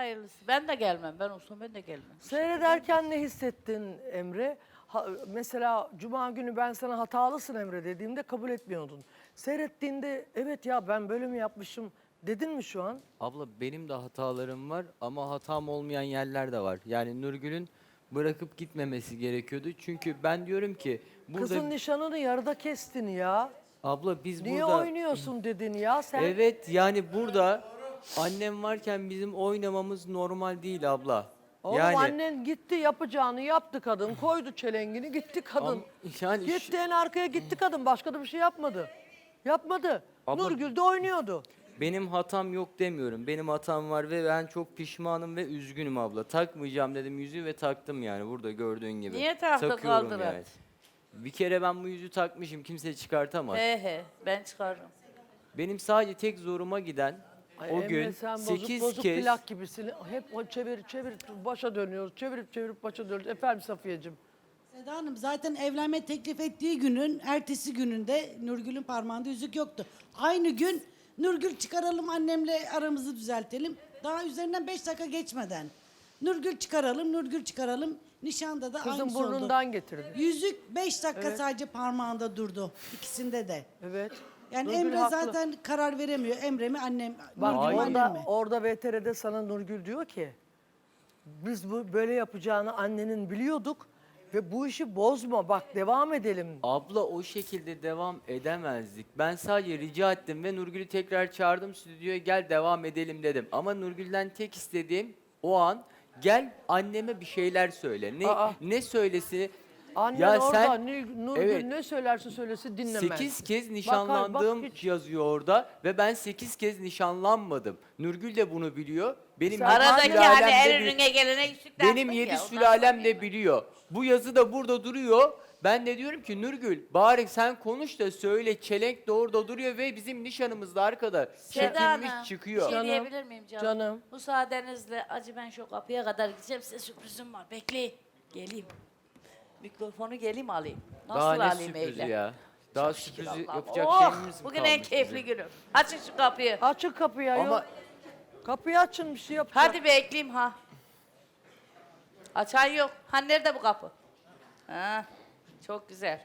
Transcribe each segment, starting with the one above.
Hayırlısı. Ben de gelmem. Ben olsam ben de gelmem. Seyrederken ne hissettin Emre? Ha- mesela Cuma günü ben sana hatalısın Emre dediğimde kabul etmiyordun. Seyrettiğinde evet ya ben böyle mi yapmışım dedin mi şu an? Abla benim de hatalarım var ama hatam olmayan yerler de var. Yani Nurgül'ün bırakıp gitmemesi gerekiyordu. Çünkü ben diyorum ki burada Kızın nişanını yarıda kestin ya. abla biz Niye burada oynuyorsun dedin ya sen. Evet yani burada annem varken bizim oynamamız normal değil abla. Oğlum yani annen gitti yapacağını yaptı kadın. Koydu çelengini gitti kadın. Am- yani şu- gitti en arkaya gitti kadın. Başka da bir şey yapmadı. Yapmadı. Abla- Nurgül de oynuyordu. benim hatam yok demiyorum. Benim hatam var ve ben çok pişmanım ve üzgünüm abla. Takmayacağım dedim yüzüğü ve taktım yani burada gördüğün gibi. Niye taktın Takıyorum kaldır yani. Bir kere ben bu yüzüğü takmışım kimse çıkartamaz. He he. Ben çıkarırım. Benim sadece tek zoruma giden Ay o Emre, gün sen bozuk 8 bozuk kez plak gibisin. Hep o çevir çevir başa dönüyoruz. Çevirip çevirip başa dönüyoruz. Efendim Safiyeciğim. Seda Hanım zaten evlenme teklif ettiği günün ertesi gününde Nurgül'ün parmağında yüzük yoktu. Aynı gün Nurgül çıkaralım annemle aramızı düzeltelim. Daha üzerinden beş dakika geçmeden. Nurgül çıkaralım, Nurgül çıkaralım. Nişanda da Kızın aynısı oldu. burnundan getirdi. Yüzük beş dakika sadece parmağında durdu. ikisinde de. Evet. Yani Nurgül Emre haklı. zaten karar veremiyor. Emre mi annem, Bak Nurgül mü orada, annem mi? orada VTR'de sana Nurgül diyor ki biz bu böyle yapacağını annenin biliyorduk ve bu işi bozma bak devam edelim. abla o şekilde devam edemezdik. Ben sadece rica ettim ve Nurgül'ü tekrar çağırdım stüdyoya gel devam edelim dedim. Ama Nurgül'den tek istediğim o an gel anneme bir şeyler söyle. Ne Aa. ne söylesi? Annen ya orada sen Nil- Nurgül Evet. ne söylerse söylesin dinlemez. 8 kez bak nişanlandığım hiç- yazıyor orada ve ben 8 kez nişanlanmadım. Nurgül de bunu biliyor. Benim yedi Aradaki sülalem hani de bil- önüne gelene yüzükler. Benim yedi sülalem de biliyor. Bu yazı da burada duruyor. Ben de diyorum ki Nurgül bari sen konuş da söyle çelenk de orada duruyor ve bizim nişanımızda arkada Seda çekilmiş Hanım, çıkıyor. Bir şey Canım, diyebilir miyim canım? canım. Müsaadenizle acı ben şu kapıya kadar gideceğim. Size sürprizim var. Bekleyin. Geleyim. Mikrofonu geleyim alayım. Nasıl Daha ne alayım sürprizi eyle? ya? Daha Allah'ım. yapacak Oh, şeyimiz mi Bugün en kalmış keyifli bizim? günüm. Açın şu kapıyı. Açın kapıyı ayol. Ama Kapıyı açın bir şey yapacak. Hadi bekleyeyim ha. Açan yok. Ha nerede bu kapı? Ha, çok güzel.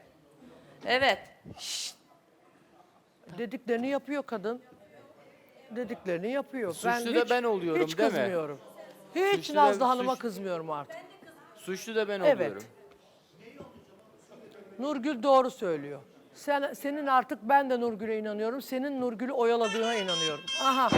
Evet. Şşt, Dediklerini yapıyor kadın. Dediklerini yapıyor. Suçlu da ben oluyorum, hiç değil mi? kızmıyorum. Hiç Suçlu da- Nazlı Hanım'a suç- kızmıyorum artık. suçlu da ben Evet. oluyorum. Nurgül doğru söylüyor. Sen, senin artık ben de Nurgül'e inanıyorum. Senin Nurgül'ü oyaladığına inanıyorum. Aha.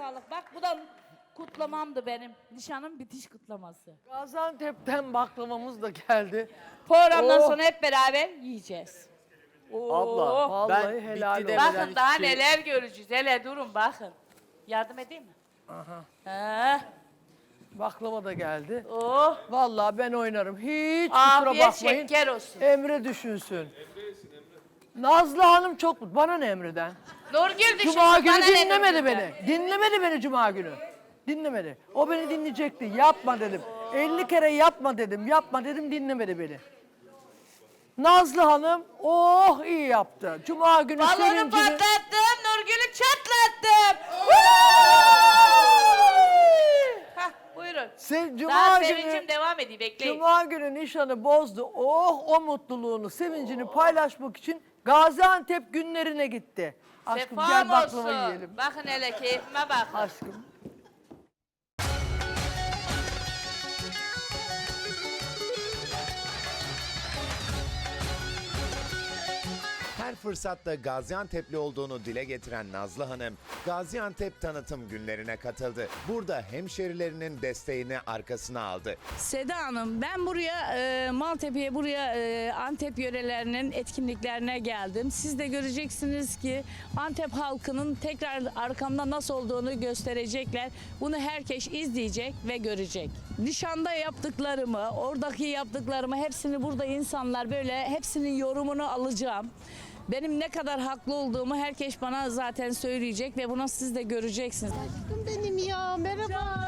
Sağlık. Bak bu da kutlamamdı benim. Nişanın bitiş kutlaması. Gaziantep'ten baklavamız da geldi. Programdan Oh. sonra hep beraber yiyeceğiz. Abla Vallahi ben helal bitti olsun. demeden Bakın hiçbir daha şey- neler göreceğiz. Hele durun bakın. Yardım edeyim mi? Aha. Baklava da geldi. Oh. Vallahi ben oynarım. Hiç kusura Afiyet bakmayın. şeker olsun. Emre düşünsün. Nazlı Hanım çok mutlu. Bana ne Emre'den? Nurgül düşün. Cuma günü bana ne dinlemedi beni. Dinlemedi beni Cuma günü. Dinlemedi. O beni dinleyecekti. Yapma dedim. 50 kere yapma dedim. Yapma dedim dinlemedi beni. Nazlı Hanım oh iyi yaptı. Cuma günü Balonu patlattım, ediyor, bekleyin. Cuma günü nişanı bozdu. Oh o mutluluğunu, sevincini paylaşmak için Gaziantep günlerine gitti. Aşkım Sefam gel baklava olsun. yiyelim. Bakın hele keyfime bakın. Aşkım. Her fırsatta Gaziantep'li olduğunu dile getiren Nazlı Hanım, Gaziantep tanıtım günlerine katıldı. Burada hemşerilerinin desteğini arkasına aldı. Seda Hanım ben buraya e, Maltepe'ye buraya e, Antep yörelerinin etkinliklerine geldim. Siz de göreceksiniz ki Antep halkının tekrar arkamda nasıl olduğunu gösterecekler. Bunu herkes izleyecek ve görecek. Nişanda yaptıklarımı, oradaki yaptıklarımı hepsini burada insanlar böyle hepsinin yorumunu alacağım. Benim ne kadar haklı olduğumu herkes bana zaten söyleyecek ve bunu siz de göreceksiniz. Aşkım benim ya merhaba.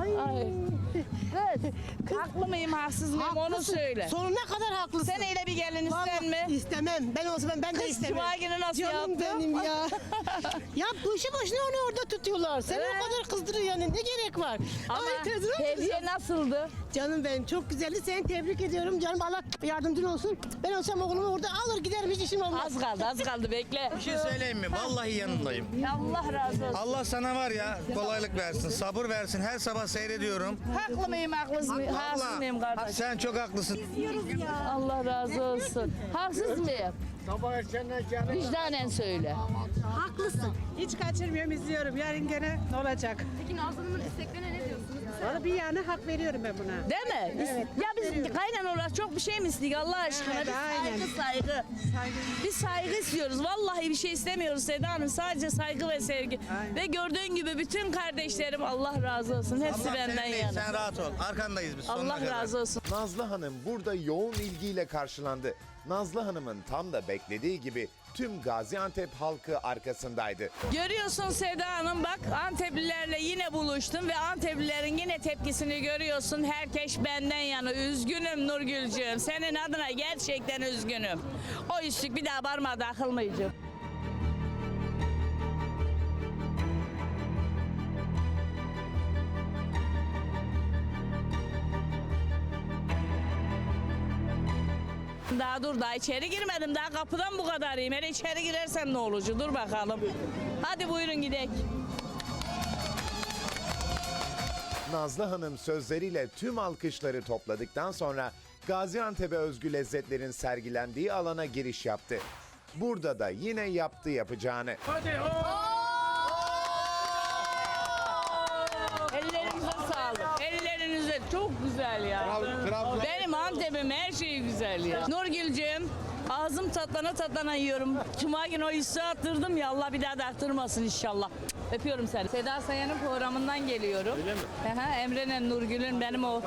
Ay. Ay. Evet. Haklı mıyım, haksız mıyım onu Haklısın. söyle. Sonuna kadar haklısın. Sen öyle bir gelin ister mi? İstemem. Ben olsam ben, ben de Kız istemem. cuma günü nasıl Canım yaptın? benim ya. ya boşu boşuna onu orada tutuyorlar. Seni Evet. o kadar kızdırıyor yani ne gerek var? Ama Ay, teyze, hediye nasıldı? Canım benim çok güzeldi. Seni tebrik ediyorum. Canım Allah yardımcın olsun. Ben olsam oğlumu orada alır giderim hiç işim olmaz. Az kaldı, az kaldı bekle. Bir şey söyleyeyim mi? Vallahi yanındayım. Allah razı olsun. Allah sana var ya kolaylık versin, sabır versin. Her sabah seyrediyorum. Haklı mıyım, haksız mıyım, haksız mıyım kardeş? sen çok haklısın. Allah razı olsun. Haksız mıyım? Vicdanen söyle. Haklısın. Hiç kaçırmıyorum, izliyorum. Yarın gene ne olacak? Peki Nazlı Hanım'ın isteklerine ne diyorsunuz? Valla bir yana hak veriyorum ben buna. Değil mi? Biz- ya biz kaynan olarak çok bir şey mi istedik Allah aşkına? Evet, Biz aynen. saygı saygı. Biz saygı istiyoruz. Vallahi bir şey istemiyoruz Seda Hanım. Sadece saygı ve sevgi. Ve gördüğün gibi bütün kardeşlerim Allah razı olsun. Hepsi Allah benden seninle, yana. sen rahat ol. Arkandayız biz sonuna Allah kadar. razı olsun. Nazlı Hanım burada yoğun ilgiyle karşılandı. Nazlı Hanım'ın tam da beklediği gibi tüm Gaziantep halkı arkasındaydı. Görüyorsun Seda Hanım bak Anteplilerle yine buluştum ve Anteplilerin yine tepkisini görüyorsun. Herkes benden yana. Üzgünüm Nurgülcüğüm. Senin adına gerçekten üzgünüm. O üstlük bir daha parmağı Daha dur daha içeri girmedim. Daha kapıdan bu kadarıyım. Hele içeri girersem ne olacak? Dur bakalım. Hadi buyurun gidelim. Nazlı Hanım sözleriyle tüm alkışları topladıktan sonra Gaziantep'e özgü lezzetlerin sergilendiği alana giriş yaptı. Burada da yine yaptı yapacağını. Ellerinize sağlık. Ellerinize çok güzel ya. Antep'im her şeyi güzel ya. Nurgül'cüğüm ağzım tatlana tatlana yiyorum. Cuma günü o üstü attırdım ya Allah bir daha da attırmasın inşallah. Öpüyorum seni. Seda Sayan'ın programından geliyorum. Öyle mi? Aha, Emre'nin Nurgül'ün benim o.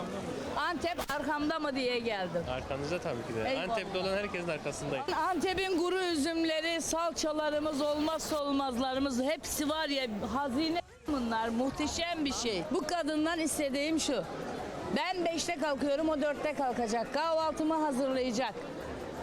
Antep arkamda mı diye geldim. Arkanızda tabii ki de. Eyvallah. Antep'te olan herkesin arkasındayım. Antep'in kuru üzümleri, salçalarımız, olmazsa olmazlarımız hepsi var ya hazine bunlar muhteşem bir şey. Bu kadından istediğim şu. Ben 5'te kalkıyorum o 4'te kalkacak. Kahvaltımı hazırlayacak.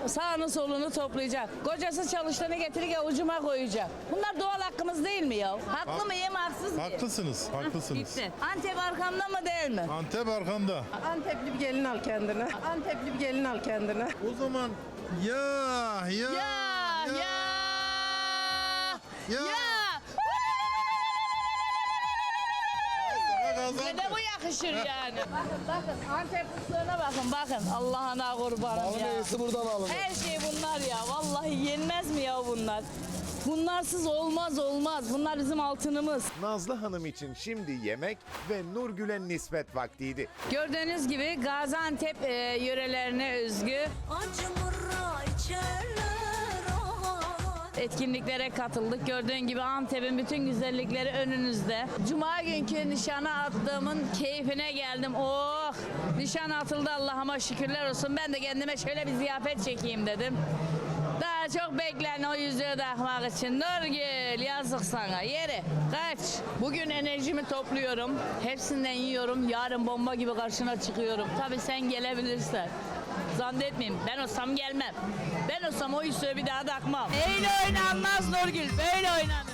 Sağını solunu toplayacak. Kocası çalıştığını getirip avucuma koyacak. Bunlar doğal hakkımız değil mi ya? Haklı mıyım, haksız mıyım? Haklısınız, haklısınız. Bitti. Antep arkamda mı değil mi? Antep arkanda. Antepli bir gelin al kendine. Antepli bir gelin al kendine. O zaman ya ya Ya, ya, ya. Sana de Gaziantep. bu yakışır yani. bakın bakın Antep fıstığına bakın bakın. Allah'ına kurbanım ya. buradan alın. Her şey bunlar ya. Vallahi yenmez mi ya bunlar? Bunlarsız olmaz olmaz. Bunlar bizim altınımız. Nazlı Hanım için şimdi yemek ve Nurgül'e nispet vaktiydi. Gördüğünüz gibi Gaziantep e, yörelerine özgü etkinliklere katıldık. Gördüğün gibi Antep'in bütün güzellikleri önünüzde. Cuma günkü nişana attığımın keyfine geldim. Oh! Nişan atıldı Allah'ıma şükürler olsun. Ben de kendime şöyle bir ziyafet çekeyim dedim. Daha çok beklen o yüzüğü takmak için. Nurgül yazık sana. Yeri kaç. Bugün enerjimi topluyorum. Hepsinden yiyorum. Yarın bomba gibi karşına çıkıyorum. Tabii sen gelebilirsen. Zannetmeyeyim. Ben olsam gelmem. Ben olsam o yüzüğü bir daha takmam. Öyle oynanmaz Nurgül. Böyle oynanır.